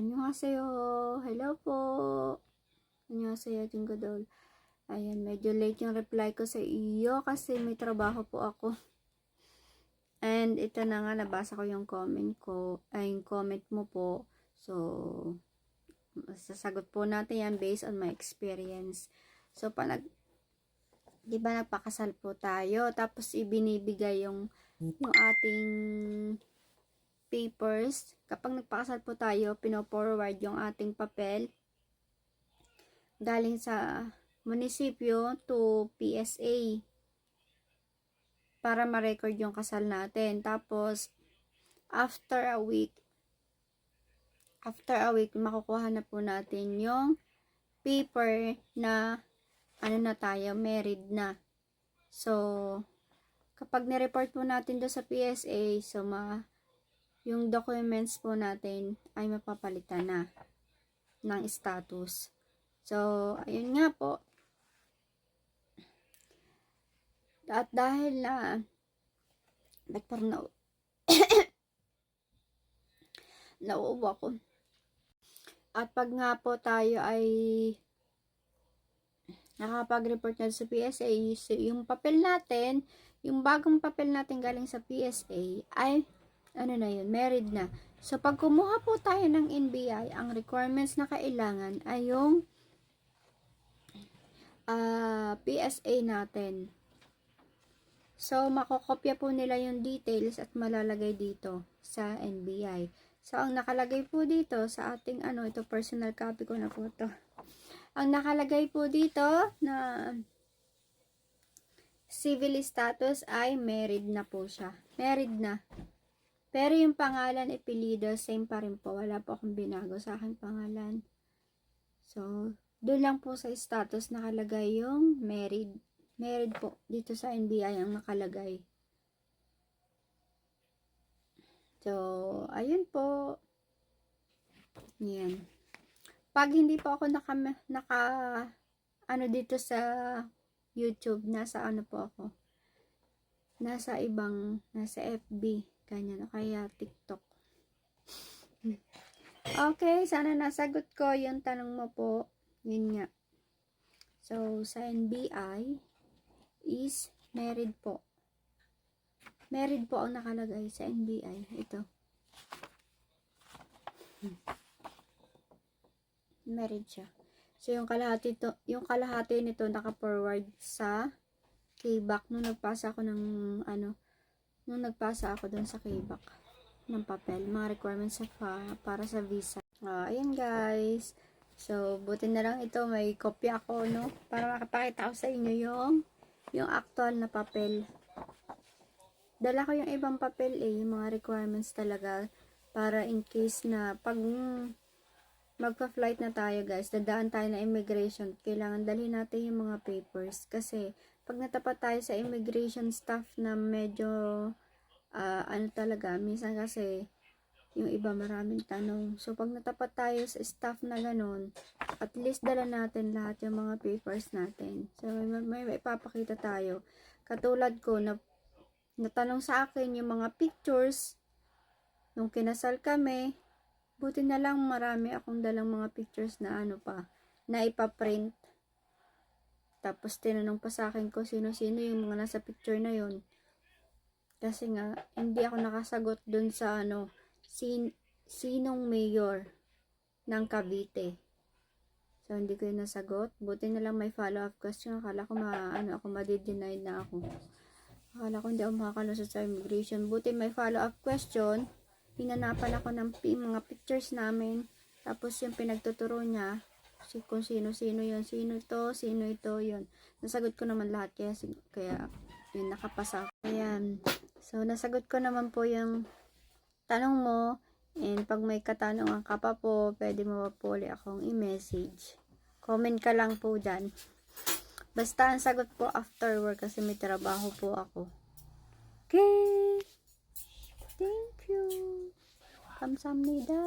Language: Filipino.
Annyeonghaseyo. Hello po. Annyeonghaseyo, Jingodol. Ayan, medyo late yung reply ko sa iyo kasi may trabaho po ako. And ito na nga, nabasa ko yung comment ko, ay yung comment mo po. So, sasagot po natin yan based on my experience. So, pa nag, di ba nagpakasal po tayo, tapos ibinibigay yung, yung ating papers. Kapag nagpakasal po tayo, pino-forward yung ating papel galing sa munisipyo to PSA para ma-record yung kasal natin. Tapos, after a week, after a week, makukuha na po natin yung paper na ano na tayo, married na. So, kapag ni-report po natin do sa PSA, so ma yung documents po natin ay mapapalitan na ng status. So, ayun nga po. At dahil na parang na nauubo ako. At pag nga po tayo ay nakapag-report na sa PSA, yung papel natin, yung bagong papel natin galing sa PSA ay ano na yun, married na. So, pag kumuha po tayo ng NBI, ang requirements na kailangan ay yung ah, PSA natin. So, makokopya po nila yung details at malalagay dito sa NBI. So, ang nakalagay po dito sa ating ano, ito personal copy ko na po to. Ang nakalagay po dito na civil status ay married na po siya. Married na. Pero yung pangalan, ipilido, same pa rin po. Wala po akong binago sa aking pangalan. So, doon lang po sa status nakalagay yung married. Married po. Dito sa NBI ang nakalagay. So, ayun po. Yan. Pag hindi po ako naka, naka ano dito sa YouTube, nasa ano po ako. Nasa ibang, nasa FB. Ganyan. O kaya TikTok. Okay, sana nasagot ko yung tanong mo po. Yun nga. So, sa NBI is married po. Married po ang nakalagay sa NBI. Ito. Married siya. So, yung kalahati, to, yung kalahati nito naka-forward sa KBAC nung nagpasa ako ng ano, nung nagpasa ako dun sa KBAC ng papel, mga requirements sa pa, para sa visa. Ah, ayan guys. So, buti na lang ito, may kopya ako, no? Para makapakita ko sa inyo yung, yung actual na papel. Dala ko yung ibang papel eh, yung mga requirements talaga, para in case na pag magpa-flight na tayo guys, dadaan tayo na immigration, kailangan dalhin natin yung mga papers. Kasi, pag natapat tayo sa immigration staff na medyo, ah, ano talaga, minsan kasi, yung iba maraming tanong. So, pag natapat tayo sa staff na ganun, at least dala natin lahat yung mga papers natin. So, may, may, may ipapakita tayo. Katulad ko, na, natanong sa akin yung mga pictures, nung kinasal kami, buti na lang marami akong dalang mga pictures na ano pa, na ipaprint. Tapos, tinanong pa sa akin ko sino-sino yung mga nasa picture na yun. Kasi nga, hindi ako nakasagot dun sa ano, sin sinong mayor ng Cavite. So, hindi ko yun nasagot. Buti na lang may follow-up question. Akala ko ma, ano, ako ma-deny na ako. Akala ko hindi ako makakalusot sa immigration. Buti may follow-up question. Hinanapan ako ng mga pictures namin. Tapos yung pinagtuturo niya, kung sino-sino yun, sino ito, sino ito, yun. Nasagot ko naman lahat. Kaya, kaya yun, nakapasa. Ayan. So, nasagot ko naman po yung tanong mo. And pag may katanungan ka pa po, pwede mo po ulit akong i-message. Comment ka lang po dyan. Basta ang sagot po after work kasi may trabaho po ako. Okay. Thank you. Kamsamnida.